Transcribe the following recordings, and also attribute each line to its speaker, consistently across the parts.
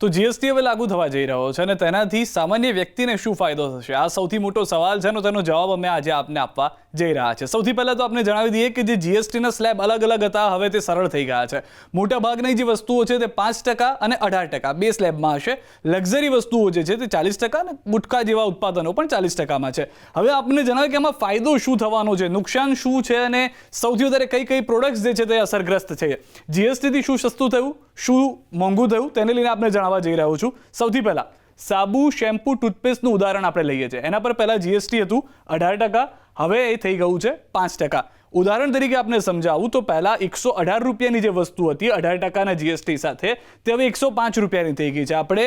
Speaker 1: તો જીએસટી હવે લાગુ થવા જઈ રહ્યો છે અને તેનાથી સામાન્ય વ્યક્તિને શું ફાયદો થશે? આ સૌથી મોટો સવાલ છે અને તેનો જવાબ અમે આજે આપને આપવા જઈ રહ્યા છે સૌથી પહેલાં તો આપને જણાવી દઈએ કે જે જીએસટીના સ્લેબ અલગ અલગ હતા, હવે તે સરળ થઈ ગયા છે. મોટા ભાગની જે વસ્તુઓ છે તે પાંચ ટકા અને અઢાર ટકા, બે સ્લેબમાં હશે. લક્ઝરી વસ્તુઓ જે છે તે ચાલીસ ટકા અને ગુટખા જેવા ઉત્પાદનો પણ ચાલીસ ટકામાં છે. હવે આપને જણાવે કે આમાં ફાયદો શું થવાનો છે, નુકસાન શું છે અને સૌથી વધારે કઈ કઈ પ્રોડક્ટ્સ જે છે તે અસરગ્રસ્ત છે. જીએસટીથી શું સસ્તું થયું? શું મોંઘું થયું? તેને લઈને આપણે જણાવવા જઈ રહ્યો છું. સૌથી પહેલાં, સાબુ, શેમ્પુ, ટૂથપેસ્ટનું ઉદાહરણ આપણે લઈએ છીએ. એના પર પહેલાં જીએસટી હતું, અઢાર ટકા. હવે એ થઈ ગયું છે પાંચ ટકા. ઉદાહરણ તરીકે આપણે સમજાવું તો પહેલાં એકસો અઢાર રૂપિયાની જે વસ્તુ હતી, અઢાર ટકાના જીએસટી સાથે, તે હવે એકસો પાંચ રૂપિયાની થઈ ગઈ છે. આપણે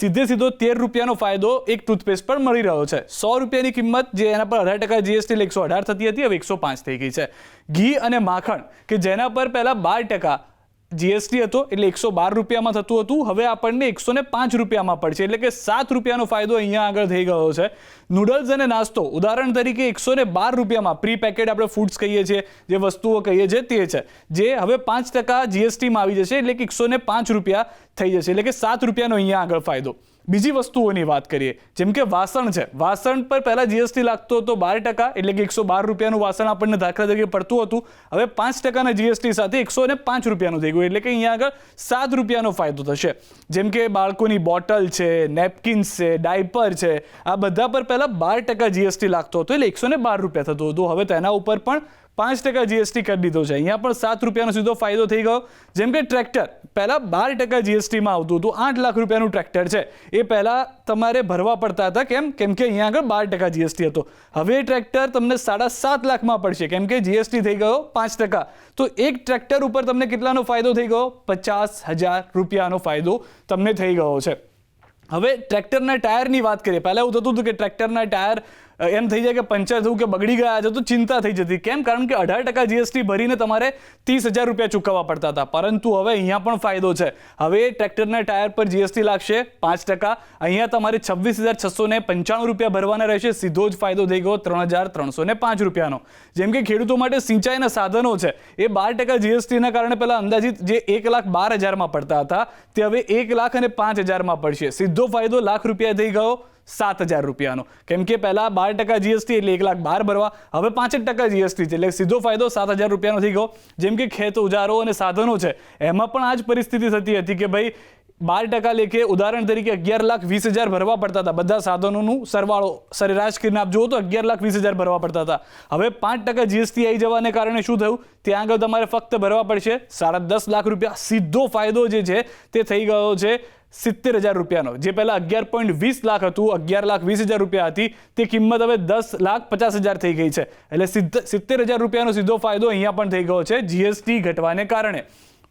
Speaker 1: સીધે સીધો તેર રૂપિયાનો ફાયદો એક ટૂથપેસ્ટ પર મળી રહ્યો છે. સો રૂપિયાની કિંમત જે એના પર અઢાર ટકા જીએસટી એકસો અઢાર થતી હતી, હવે એકસો પાંચ થઈ ગઈ છે. ઘી અને માખણ, કે જેના પર પહેલાં બાર ટકા જીએસટી હતો એટલે એકસો બાર રૂપિયામાં થતું હતું. હવે આપણને એકસો ને પાંચ રૂપિયામાં પડશે. એટલે કે સાત રૂપિયાનો ફાયદો અહીંયા આગળ થઈ ગયો છે. નૂડલ્સ અને નાસ્તો. ઉદાહરણ તરીકે એકસો ને બાર રૂપિયામાં પ્રી પેકેટ આપણે ફૂડ્સ કહીએ છીએ, જે વસ્તુઓ કહીએ છીએ તે છે. જે હવે પાંચ ટકા જીએસટીમાં આવી જશે એટલે કે એકસો ને પાંચ રૂપિયા થઈ જશે. એટલે કે સાત રૂપિયાનો અહીંયા આગળ ફાયદો. બીજી વસ્તુઓની વાત કરીએ, જેમ કે વાસણ છે. વાસણ પર પહેલાં જીએસટી લાગતો હતો બાર ટકા, એટલે કે એકસો બાર રૂપિયાનું વાસણ આપણને દાખલા તરીકે પડતું હતું. હવે પાંચ ટકાના જીએસટી સાથે એકસો ને પાંચ રૂપિયાનું થઈ ગયું, એટલે કે અહીંયા આગળ સાત રૂપિયાનો ફાયદો થશે. જેમ કે બાળકોની બોટલ છે, નેપકિન્સ છે, ડાયપર છે, આ બધા પર પહેલાં બાર ટકા જીએસટી લાગતો હતો, એટલે એકસો બાર રૂપિયા થતું હતું. હવે તેના ઉપર પણ પાંચ ટકા જીએસટી કરી દીધો છે. અહીંયા પણ સાત રૂપિયાનો સીધો ફાયદો થઈ ગયો. જેમ કે ટ્રેક્ટર, પહેલાં બાર ટકા જીએસટીમાં આવતું હતું. આઠ લાખ રૂપિયાનું ટ્રેક્ટર છે. એ પહેલાં તમારે ભરવા પડતા હતા. કેમ? કેમ કે અહીંયા આગળ બાર ટકા જીએસટી હતો. હવે ટ્રેક્ટર તમને સાડા સાત લાખમાં પડશે. કેમ કે જીએસટી થઈ ગયો પાંચ ટકા. તો એક ટ્રેક્ટર ઉપર તમને કેટલાનો ફાયદો થઈ ગયો? પચાસ હજાર રૂપિયાનો ફાયદો તમને થઈ ગયો છે. હવે ટ્રેક્ટરના ટાયરની વાત કરીએ. પહેલાં એવું થતું હતું કે ટ્રેક્ટરના ટાયર એમ થઈ જાય કે પંચર થયું કે બગડી ગયા છે તો ચિંતા થઈ જતી. કેમ? કારણ કે અઢાર ટકા જીએસટી ભરીને તમારે ત્રીસ હજાર રૂપિયા ચૂકવવા પડતા હતા. પરંતુ હવે અહીંયા પણ ફાયદો છે. હવે ટ્રેક્ટરના ટાયર પર જીએસટી લાગશે પાંચ ટકા. અહીંયા તમારે છવ્વીસ હજાર છસો ને પંચાણું રૂપિયા ભરવાના રહેશે. સીધો જ ફાયદો થઈ ગયો ત્રણ હજાર ત્રણસો ને પાંચ રૂપિયાનો. જેમ કે ખેડૂતો માટે સિંચાઈના સાધનો છે. એ બાર ટકા જીએસટીના કારણે પહેલાં અંદાજિત જે એક લાખ બાર હજારમાં પડતા હતા, તે હવે એક લાખ અને પાંચ હજારમાં પડશે. સીધો ફાયદો લાખ રૂપિયા થઈ ગયો. સાત હજાર રૂપિયાનો. કેમ કે પહેલાં બાર ટકા જીએસટી એટલે એક લાખ બાર ભરવા, હવે પાંચ ટકા જીએસટી છે. એટલે સીધો ફાયદો સાત હજાર રૂપિયાનો થઈ ગયો. જેમ કે ખેત ઉજારો અને સાધનો છે. એમાં પણ આ જ પરિસ્થિતિ થતી હતી કે ભાઈ બાર ટકા લેખે ઉદાહરણ તરીકે અગિયાર લાખ વીસ હજાર ભરવા પડતા હતા. બધા સાધનોનું સરવાળો, સરેરાશ કરીને આપ જુઓ તો અગિયાર લાખ વીસ હજાર ભરવા પડતા હતા. હવે પાંચ ટકા જીએસટી આવી જવાને કારણે શું થયું? ત્યાં આગળ તમારે ફક્ત ભરવા પડશે સાડા દસ લાખ રૂપિયા. સીધો ફાયદો જે છે તે થઈ ગયો છે સિત્તેર હજાર રૂપિયાનો. જે પહેલાં અગિયાર પોઈન્ટ વીસ લાખ હતું, અગિયાર લાખ વીસ હજાર રૂપિયા હતી, તે કિંમત હવે દસ લાખ પચાસ હજાર થઈ ગઈ છે. એટલે સિત્તેર હજાર રૂપિયાનો સીધો ફાયદો અહીંયા પણ થઈ ગયો છે જીએસટી ઘટવાને કારણે.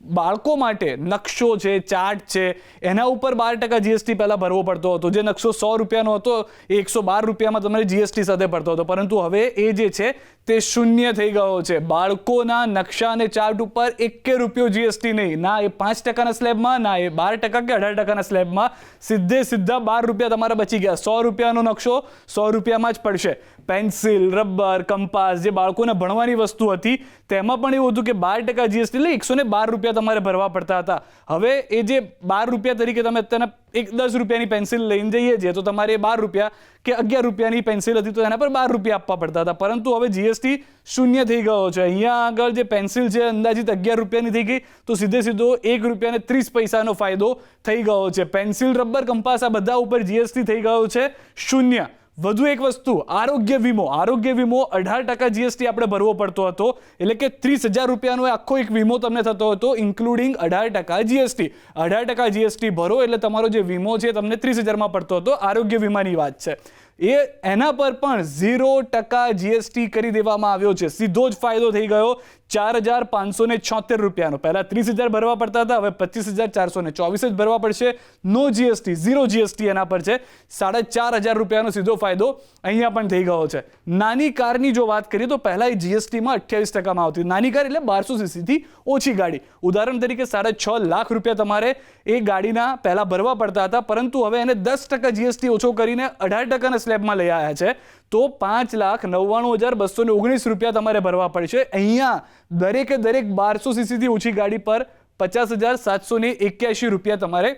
Speaker 1: બાળકો માટે નકશો છે, ચાર્ટ છે, એના ઉપર બાર ટકા જીએસટી પહેલાં ભરવો પડતો હતો. જે નકશો સો રૂપિયાનો હતો એકસો બાર રૂપિયામાં તમારે જીએસટી સાથે પડતો હતો. પરંતુ હવે એ જે છે તે શૂન્ય થઈ ગયો છે. બાળકોના નકશા અને ચાર્ટ ઉપર એકે રૂપિયો જીએસટી નહીં. ના, એ પાંચ ટકાના સ્લેબમાં, ના, એ બાર ટકા કે અઢાર ટકાના સ્લેબમાં સીધે સીધા બાર રૂપિયા તમારા બચી ગયા. સો રૂપિયાનો નકશો સો રૂપિયામાં જ પડશે. પેન્સિલ, રબર, કંપાસ જે બાળકોને ભણવાની વસ્તુ હતી, તેમાં પણ એવું હતું કે બાર ટકા જીએસટી એટલે એકસો બાર રૂપિયા તમારે ભરવા પડતા હતા. હવે એ જે બાર રૂપિયા તરીકે તમે અત્યારના એક દસ રૂપિયાની પેન્સિલ લઈને જઈએ છીએ, તો તમારે બાર રૂપિયા કે અગિયાર રૂપિયાની પેન્સિલ હતી, તો એના પર બાર રૂપિયા આપવા પડતા હતા. પરંતુ હવે જીએસટી શૂન્ય થઈ ગયો છે. અહીંયા આગળ જે પેન્સિલ છે, અંદાજિત અગિયાર રૂપિયાની થઈ ગઈ, તો સીધે સીધો એક રૂપિયાને ત્રીસ પૈસાનો ફાયદો થઈ ગયો છે. પેન્સિલ રબર કંપાસ આ બધા ઉપર જીએસટી થઈ ગયો છે. શૂન્ય. વધુ એક વસ્તુ, આરોગ્ય વીમો. આરોગ્ય વીમો અઢાર ટકા જીએસટી આપણે ભરવો પડતો હતો, એટલે કે ત્રીસ હજાર રૂપિયાનો આખો એક વીમો તમને થતો હતો ઇન્ક્લુડિંગ અઢાર ટકા જીએસટી અઢાર ટકા જીએસટી ભરો એટલે તમારો જે વીમો છે તમને ત્રીસ હજારમાં પડતો હતો, આરોગ્ય વીમાની વાત છે. એ એના પર પણ ઝીરો ટકા જીએસટી કરી દેવામાં આવ્યો છે. સીધો જ ફાયદો થઈ ગયો. ચાર હજાર પાંચસો ને છોતેર રૂપિયાનો. પહેલાં ત્રીસ હજાર ભરવા પડતા હતા, હવે પચીસ હજાર ચારસો ને ચોવીસ જ ભરવા પડશે. નો જીએસટી ઝીરો જીએસટી એના પર છે. સાડા ચાર હજાર રૂપિયાનો સીધો ફાયદો અહીંયા પણ થઈ ગયો છે. નાની કારની જો વાત કરીએ તો પહેલાં એ જીએસટીમાં અઠ્યાવીસ ટકામાં આવતી. નાની કાર એટલે બારસો સીસીથી ઓછી ગાડી. ઉદાહરણ તરીકે સાડા છ લાખ રૂપિયા તમારે એ ગાડીના પહેલાં ભરવા પડતા હતા, પરંતુ હવે એને દસ ટકા જીએસટી ઓછો કરીને અઢાર ટકાના સ્લેબમાં લઈ આવ્યા છે. તો પાંચ લાખ નવ્વાણું હજાર બસો ઓગણીસ રૂપિયા તમારે ભરવા પડશે. અહીંયા દરેકે દરેક બારસો સીસીથી ઓછી ગાડી પર પચાસ હજાર સાતસો ને એક્યાસી રૂપિયા તમારે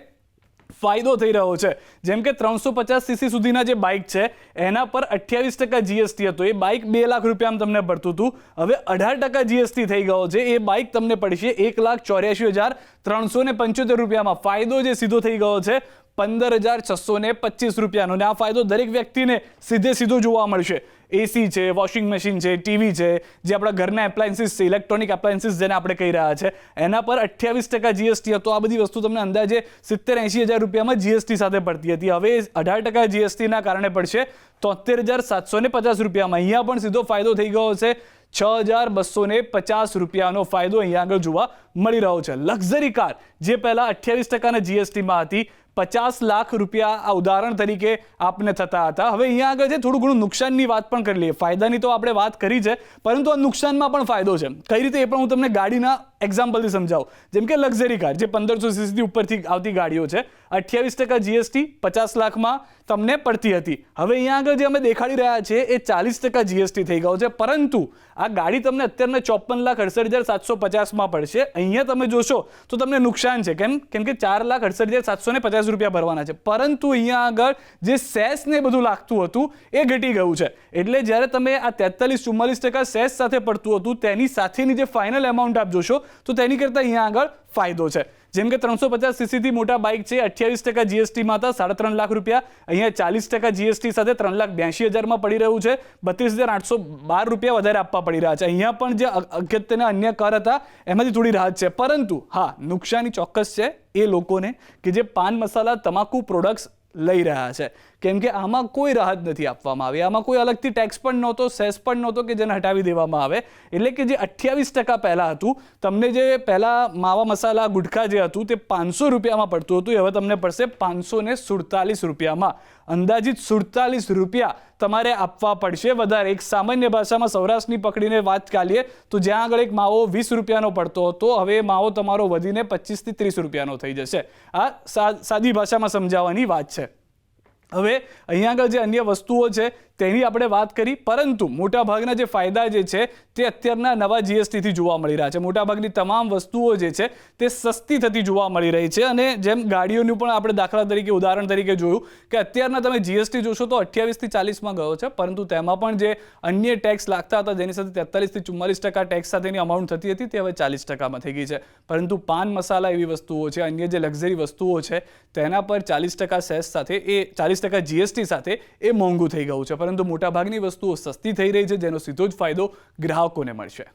Speaker 1: ફાયદો થઈ રહ્યો છે. જેમ કે ત્રણસો પચાસ સીસી સુધીના જે બાઇક છે, એના પર અઠ્યાવીસ ટકા જીએસટી હતો. એ બાઇક બે લાખ રૂપિયામાં તમને પડતું હતું. હવે અઢાર ટકા જીએસટી થઈ ગયો છે. એ બાઇક તમને પડશે એક લાખ ચોર્યાસી હજાર ત્રણસો ને પંચોતેર રૂપિયામાં. ફાયદો જે સીધો થઈ ગયો છે, પંદર હજાર છસો ને પચીસ રૂપિયાનો. અને આ ફાયદો દરેક વ્યક્તિને સીધે સીધો જોવા મળશે. એસી છે, વોશિંગ મશીન છે, ટીવી છે, જે આપણા ઘરના એપ્લાયન્સીસ છે ઇલેક્ટ્રોનિક એપ્લાયન્સીસ જેને આપણે કહી રહ્યા છે. એના પર અઠ્યાવીસ ટકા જીએસટી હતો. આ બધી વસ્તુ તમને અંદાજે સિત્તેર એંશી હજાર રૂપિયામાં જીએસટી સાથે પડતી હતી. હવે અઢાર ટકા જીએસટીના કારણે પડશે તોતેર હજાર સાતસો ને પચાસ રૂપિયામાં. અહીંયા પણ સીધો ફાયદો થઈ ગયો છે છ હજાર બસો ને પચાસ રૂપિયાનો ફાયદો અહીંયા આગળ જોવા મળી રહ્યો છે. લક્ઝરી કાર જે પહેલાં અઠ્યાવીસ ટકાના જીએસટીમાં હતી પચાસ લાખ રૂપિયા આ ઉદાહરણ તરીકે આપને થતા હતા. હવે અહીંયા આગળ છે થોડું ઘણું નુકસાનની વાત પણ કરી લઈએ. ફાયદાની તો આપણે વાત કરી છે, પરંતુ આ નુકસાનમાં પણ ફાયદો છે. કઈ રીતે એ પણ હું તમને ગાડીના એક્ઝામ્પલથી સમજાવું. જેમ કે લક્ઝરી કાર જે પંદરસો સીસીથી ઉપરથી આવતી ગાડીઓ છે, અઠ્યાવીસ ટકા જીએસટી પચાસ લાખમાં તમને પડતી હતી. હવે અહીંયા આગળ જે અમે દેખાડી રહ્યા છે એ ચાલીસ ટકા જીએસટી થઈ ગયો છે. પરંતુ આ ગાડી તમને અત્યારના ચોપન લાખ અડસઠ હજાર સાતસો પચાસમાં પડશે. અહીંયા તમે જોશો તો તમને નુકસાન છે. કેમ? કેમ કે ચાર લાખ અડસઠ હજાર સાતસો ને પચાસ રૂપિયા ભરવાના છે. પરંતુ અહીંયા આગળ જે સેસ ને બધું લાગતું હતું, એ ઘટી ગયું છે. એટલે જ્યારે તમે આ તેતાલીસ ચુમ્માલીસ ટકા સેસ સાથે પડતું હતું, તેની સાથેની જે ફાઇનલ એમાઉન્ટ આપ જોશો, તો તેની કરતાં અહીંયા આગળ ફાયદો છે. જેમ કે ત્રણસો પચાસ સીસીથી મોટા બાઇક છે, અઠ્યાવીસ ટકા જીએસટીમાં હતા, સાડા ત્રણ લાખ રૂપિયા. અહીંયા ચાલીસ ટકા જીએસટી સાથે ત્રણ લાખ બ્યાસી હજારમાં પડી રહ્યું છે. બત્રીસ હજાર આઠસો બાર રૂપિયા વધારે આપવા પડી રહ્યા છે. અહીંયા પણ જે અગત્યના અન્ય કર હતા, એમાંથી થોડી રાહત છે. પરંતુ, હા, નુકસાની ચોક્કસ છે એ લોકોને કે જે પાન મસાલા, તમાકુ પ્રોડક્ટ્સ લઈ રહ્યા છે. કેમ કે આમાં કોઈ રાહત નથી આપવામાં આવી. આમાં કોઈ અલગથી ટેક્સ પણ નહોતો સેસ પણ નહોતો કે જેને હટાવી દેવામાં આવે. એટલે કે જે અઠ્યાવીસ ટકા પહેલાં હતું, તમને જે પહેલાં માવા મસાલા, ગુટખા જે હતું, તે પાંચસો રૂપિયામાં પડતું હતું. હવે તમને પડશે પાંચસો ને સુડતાલીસ રૂપિયામાં. અંદાજિત સુડતાલીસ રૂપિયા તમારે આપવા પડશે વધારે. એક સામાન્ય ભાષામાં સૌરાષ્ટ્રની પકડીને વાત કાલીએ તો જ્યાં આગળ એક માવો વીસ રૂપિયાનો પડતો હતો, હવે માવો તમારો વધીને પચીસથી ત્રીસ રૂપિયાનો થઈ જશે. આ સાદી ભાષામાં સમજાવવાની વાત છે. હવે અહીંયા આગળ જે અન્ય વસ્તુઓ છે તેની આપણે વાત કરી, પરંતુ મોટાભાગના જે ફાયદા જે છે, તે અત્યારના નવા જીએસટીથી જોવા મળી રહ્યા છે. મોટાભાગની તમામ વસ્તુઓ જે છે, તે સસ્તી થતી જોવા મળી રહી છે. અને જેમ ગાડીઓનું પણ આપણે દાખલા તરીકે, ઉદાહરણ તરીકે જોયું કે અત્યારના તમે જીએસટી જોશો તો અઠ્યાવીસથી ચાલીસમાં ગયો છે, પરંતુ તેમાં પણ જે અન્ય ટેક્સ લાગતા હતા, જેની સાથે તેતાલીસથી ચુમ્માલીસ ટકા ટેક્સ સાથેની અમાઉન્ટ થતી હતી, તે હવે ચાલીસ ટકામાં થઈ ગઈ છે. પરંતુ પાન મસાલા એવી વસ્તુઓ છે, અન્ય જે લક્ઝરી વસ્તુઓ છે, તેના પર ચાલીસ ટકા સેસ સાથે, એ ચાલીસ ટકા જીએસટી સાથે એ મોંઘું થઈ ગયું છે. પરંતુ મોટાભાગની વસ્તુઓ સસ્તી થઈ રહી છે જેનો સીધો જ ફાયદો ગ્રાહકોને મળશે.